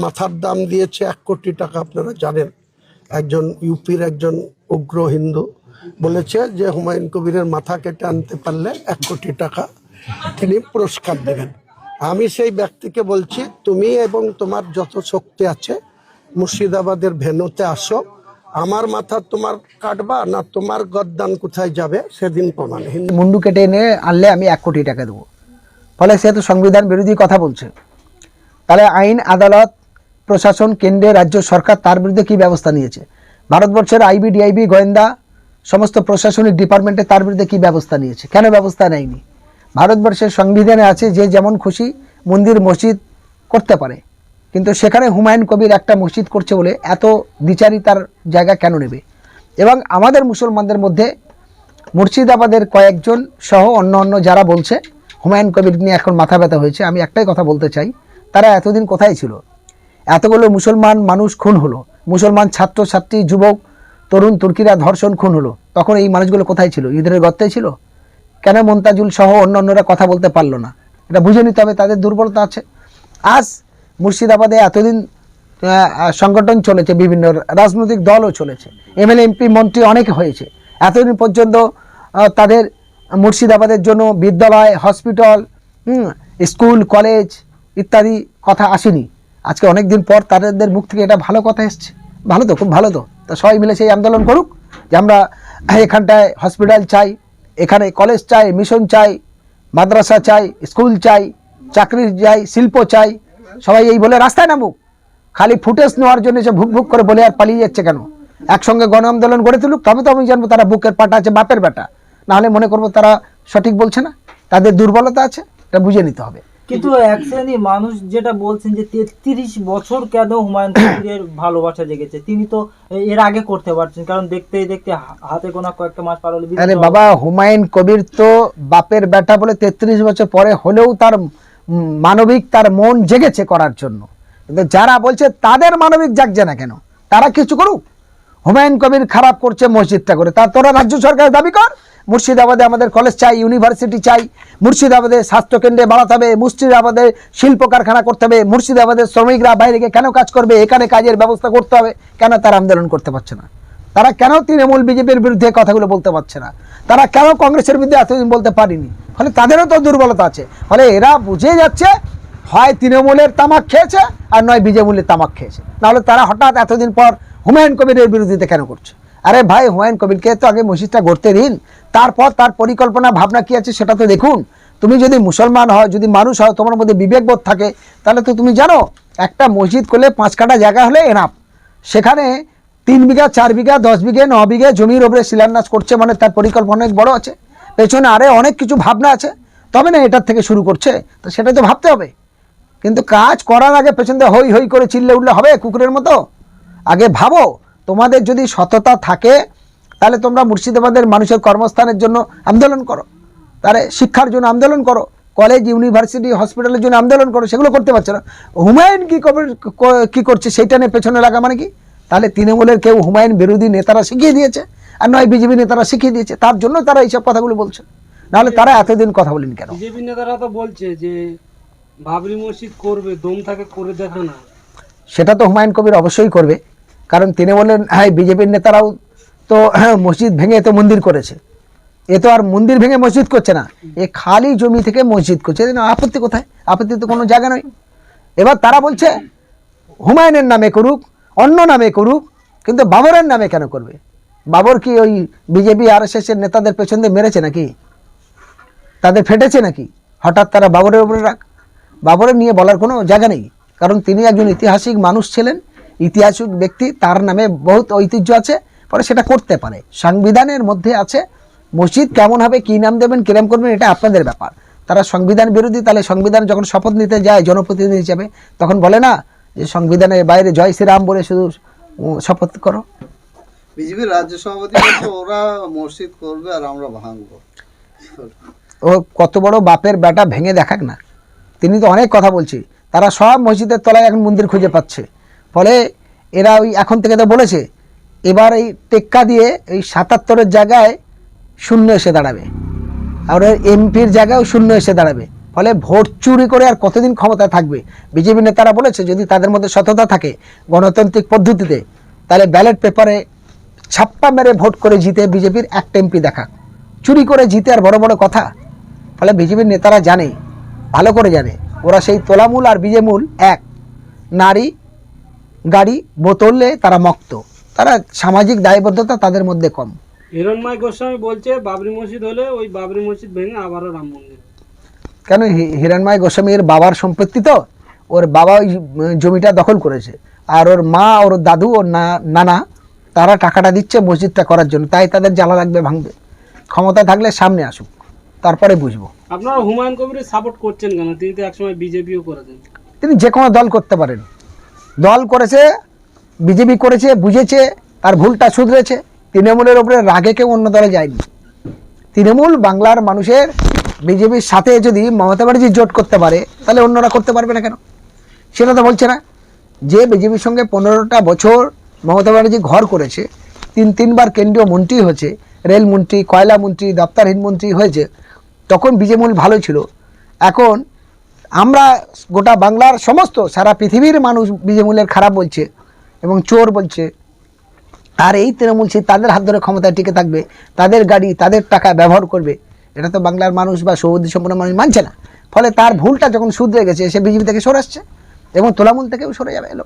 মাথার দাম দিয়েছে এক কোটি টাকা, আপনারা জানেন। একজন ইউপির একজন উগ্র হিন্দু বলেছে যে হুমায়ুন কবিরের মাথা কেটে আনতে পারলে এক কোটি টাকা তিনি পুরস্কার দেবেন। আমি সেই ব্যক্তিকে বলছি, তুমি এবং তোমার যত শক্তি আছে, মুর্শিদাবাদের ভেনুতে আসো। আমার মাথা তোমার কাটবা না তোমার গদ্দান কোথায় যাবে, সেদিন প্রমাণ। মুন্ডু কেটে এনে আনলে আমি এক কোটি টাকা দেবো। ফলে সে তো সংবিধান বিরোধী কথা বলছে। তাহলে আইন, আদালত প্রশাসন, কেন্দ্রে, রাজ্য সরকার তার বিরুদ্ধে কি ব্যবস্থা নিয়েছে? ভারতবর্ষের আইবি, ডিআইবি, গোয়েন্দা সমস্ত প্রশাসনিক ডিপার্টমেন্টে তার বিরুদ্ধে কি ব্যবস্থা নিয়েছে? কেন ব্যবস্থা নেয়নি? ভারতবর্ষের সংবিধানে আছে যে যেমন খুশি মন্দির, মসজিদ করতে পারে। কিন্তু সেখানে হুমায়ুন কবির একটা মসজিদ করছে বলে এত দ্বিচারী তার জায়গা কেন নেবে? এবং আমাদের মুসলমানদের মধ্যে মুর্শিদাবাদের কয়েকজন সহ অন্য অন্য যারা বলছে, হুমায়ুন কবির নিয়ে এখন মাথা ব্যথা হয়েছে। আমি একটাই কথা বলতে চাই, তারা এতদিন কোথায় ছিল? এতগুলো মুসলমান মানুষ খুন হলো। মুসলমান ছাত্র ছাত্রী যুবক, তরুণ, তুর্কিরা ধর্ষণ, খুন হলো। তখন এই মানুষগুলো কোথায় ছিল? ঈদের গর্তে ছিল? কেন মন্তাজুল সহ অন্য অন্যরা কথা বলতে পারল না? এটা বুঝে নিতে হবে, তাদের দুর্বলতা আছে। আজ মুর্শিদাবাদে এতদিন সংগঠন চলেছে, বিভিন্ন রাজনৈতিক দলও চলেছে। এমএলএ এমপি মন্ত্রী অনেক হয়েছে। এতদিন পর্যন্ত তাদের মুর্শিদাবাদের জন্য বিদ্যালয়, হসপিটাল স্কুল, কলেজ ইত্যাদি কথা আসেনি। আজকে অনেক দিন পর তাদের মুখ থেকে এটা ভালো কথা এসছে। ভালো তো, খুব ভালো তো। তা সবাই মিলে সেই আন্দোলন করুক যে আমরা এখানটায় হসপিটাল চাই, এখানে কলেজ চাই মিশন চাই, মাদ্রাসা চাই স্কুল চাই, চাকরি চাই, শিল্প চাই, সবাই এই বলে রাস্তায় নামুক। খালি ফুটেজ নেওয়ার জন্য সে ভুক ভুক করে বলে আর পালিয়ে যাচ্ছে কেন? একসঙ্গে গণ আন্দোলন গড়ে তুলুক, তবে তো আমি জানব তারা বুকের পাটা আছে, বাপের বেটা নাহলে মনে করব তারা সঠিক বলছে না। তাদের দুর্বলতা আছে, এটা বুঝে নিতে হবে। কিন্তু এক শ্রেণি মানুষ যেটা বলছেন যে তেত্রিশ বছর কেন হুমায়ুন কবিরের ভালোবাসা জেগেছে? তিনি তো এর আগে করতে পারছেন কারণ দেখতে দেখতে হাতে গোনা কয়েকটা মাস পার হলে আরে বাবা হুমায়ুন কবির তো বাপের বেটা বলে তেত্রিশ বছর পরে হলেও তার মানবিক তার মন জেগেছে করার জন্য। কিন্তু যারা বলছে তাদের মানবিক জাগছে না কেন? তারা কিছু করুক। হুমায়ুন কবির খারাপ করছে মসজিদটা করে। তা তোরা রাজ্য সরকারের দাবি কর। মুর্শিদাবাদে আমাদের কলেজ চাই ইউনিভার্সিটি চাই। মুর্শিদাবাদে স্বাস্থ্যকেন্দ্রে বাড়াতে হবে, মুর্শিদাবাদে শিল্প কারখানা করতে হবে, মুর্শিদাবাদের শ্রমিকরা বাইরে গিয়ে কেন কাজ করবে, এখানে কাজের ব্যবস্থা করতে হবে, কেন তারা আন্দোলন করতে পারছে না? তারা কেন তৃণমূল, বিজেপির বিরুদ্ধে কথাগুলো বলতে পারছে না? তারা কেন কংগ্রেসের বিরুদ্ধে এতদিন বলতে পারেনি? ফলে তাদেরও তো দুর্বলতা আছে। ফলে এরা বুঝে যাচ্ছে, হয় তৃণমূলের তামাক খেয়েছে, আর নয় বিজেপির তামাক খেয়েছে। নাহলে তারা হঠাৎ এতদিন পর হুমায়ুন কবিরের বিরোধিতা কেন করছে? আরে ভাই হুমায়ুন কবিরকে তো আগে মসজিদটা গড়তে দিন। তারপর তার পরিকল্পনা, ভাবনা কি আছে সেটা তো দেখুন। তুমি যদি মুসলমান হয় যদি মানুষ হয় তোমার মধ্যে বিবেকবোধ থাকে, তাহলে তো তুমি জানো, একটা মসজিদ করলে পাঁচ কাটা জায়গা হলে এনাফ সেখানে তিন বিঘা, চার বিঘা, দশ বিঘে, ন বিঘে জমির ওপরে শিলান্যাস করছে মানে তার পরিকল্পনা অনেক বড় আছে। পেছনে আরে অনেক কিছু ভাবনা আছে। তবে না, এটার থেকে শুরু করছে। তো সেটা তো ভাবতে হবে। কিন্তু কাজ করার আগে পেছন দিয়ে হই হই করে চিল্লে উঠলে হবে কুকুরের মতো? আগে ভাবো তোমাদের যদি সততা থাকে তাহলে তোমরা মুর্শিদাবাদের মানুষের কর্মস্থানের জন্য আন্দোলন করো। তাহলে শিক্ষার জন্য আন্দোলন করো কলেজ ইউনিভার্সিটি হসপিটালের জন্য আন্দোলন করো সেগুলো করতে পারছ না। হুমায়ুন কী কবে ক- কি করছে সেইটা নিয়ে পেছনে লাগা মানে কি? তাহলে তৃণমূলের কেউ হুমায়ুন বিরোধী নেতারা শিখিয়ে দিয়েছে আর নয় বিজেপি নেতারা শিখিয়ে দিয়েছে তার জন্য তারা এইসব কথাগুলো বলছে। নাহলে তারা এতদিন কথা বলেনি কেন? বিজেপি নেতারা তো বলছে যে বাবরি মসজিদ করবে দম থাকে করে দেখা না সেটা তো হুমায়ুন কবির অবশ্যই করবে। কারণ তিনি বললেন হ্যাঁ বিজেপির নেতারাও তো হ্যাঁ, মসজিদ ভেঙে তো মন্দির করেছে। এ তো আর মন্দির ভেঙে মসজিদ করছে না। এ খালি জমি থেকে মসজিদ করছে। আপত্তি কোথায়? আপত্তি তো কোনো জায়গা নয় এবার তারা বলছে হুমায়ুনের নামে করুক অন্য নামে করুক কিন্তু বাবরের নামে কেন করবে? বাবর কি ওই বিজেপি আর এস নেতাদের পেছন দিয়ে মেরেছে নাকি? তাদের ফেটেছে নাকি? হঠাৎ তারা বাবরের উপরে রাখ বাবরের নিয়ে বলার কোনো জায়গা নেই। কারণ তিনি একজন ঐতিহাসিক মানুষ ছিলেন। ইতিহাসিক ব্যক্তি তার নামে বহুত ঐতিহ্য আছে পরে সেটা করতে পারে। সংবিধানের মধ্যে আছে মসজিদ কেমন হবে কী নাম দেবেন কিরম করবেন এটা আপনাদের ব্যাপার। তারা সংবিধান বিরোধী তাহলে সংবিধান যখন শপথ নিতে যায় জনপ্রতিনিধি হিসাবে তখন বলে না যে সংবিধানের বাইরে জয় শ্রীরাম বলে শুধু শপথ করো। বিজেপির রাজ্য সভাপতি ওরা মসজিদ করবে আর আমরা ভাঙবো। ও কত বড় বাপের বেটা ভেঙে দেখাক না। তিনি তো অনেক কথা বলছে। তারা সব মসজিদের তলায় এখন মন্দির খুঁজে পাচ্ছে। ফলে এরা ওই এখন থেকে তো বলেছে, এবার এই টেক্কা দিয়ে এই সাতাত্তরের জায়গায় শূন্য এসে দাঁড়াবে। আর এমপির জায়গায়ও শূন্য এসে দাঁড়াবে। ফলে ভোট চুরি করে আর কতদিন ক্ষমতায় থাকবে? বিজেপি নেতারা বলেছে, যদি তাদের মধ্যে সততা থাকে গণতান্ত্রিক পদ্ধতিতে, তাহলে ব্যালট পেপারে ছাপ্পা মেরে ভোট করে জিতে বিজেপির একটা এমপি দেখা। চুরি করে জিতে আর বড় বড় কথা। ফলে বিজেপির নেতারা জানে, ভালো করে জানে, ওরা সেই তোলামূল আর বিজেমূল এক। নারী গাড়ি বোতলে তারা মক্ত। তারা সামাজিক দায়বদ্ধতা তাদের মধ্যে কম। হিরণময় গোস্বামী বলছে বাবরি মসজিদ হলে ওই বাবরি মসজিদ ভেঙে আবারও রাম মন্দির। কেন হিরণময় গোস্বামীর বাবার সম্পত্তি তো? ওর বাবা ওই জমিটা দখল করেছে। আর ওর মা ওর দাদু ওর নানা তারা টাকাটা দিচ্ছে মসজিদটা করার জন্য। তাই তাদের জ্বালা লাগবে ভাঙবে। ক্ষমতা থাকলে সামনে আসুক। তারপরে বুঝব। আপনারা হুমায়ুন কবিরের সাপোর্ট করছেন কেন? তিনি তো একসময় বিজেপিও করেছেন। তিনি যে কোনো দল করতে পারেন। দল করেছে, বিজেপি করেছে, বুঝেছে, তার ভুলটা শুধরেছে। তৃণমূলের ওপরে রাগে কেউ অন্য দলে যায়নি। তৃণমূল বাংলার মানুষের বিজেপির সাথে যদি মমতা ব্যানার্জি জোট করতে পারে, তাহলে অন্যরা করতে পারবে না কেন? সেটা তো বলছে না। যে বিজেপির সঙ্গে পনেরোটা বছর মমতা ব্যানার্জি ঘর করেছে, তিন, তিনবার কেন্দ্রীয় মন্ত্রী হয়েছে রেলমন্ত্রী কয়লা মন্ত্রী, দপ্তরহীন মন্ত্রী হয়েছে, তখন বিজেমূল ভালো ছিল। এখন আমরা গোটা বাংলার সমস্ত, সারা পৃথিবীর মানুষ বিজেমূলের খারাপ বলছে এবং চোর বলছে। আর এই তৃণমূল সেই তাদের হাত ধরে ক্ষমতায় টিকে থাকবে, তাদের গাড়ি, তাদের টাকা ব্যবহার করবে, এটা তো বাংলার মানুষ বা সৌদি সম্পূর্ণ মানুষ মানছে না। ফলে তার ভুলটা যখন শুধরে গেছে, সে বিজেপি থেকে সরে আসছে এবং তোলামূল থেকেও সরে যাবে এলো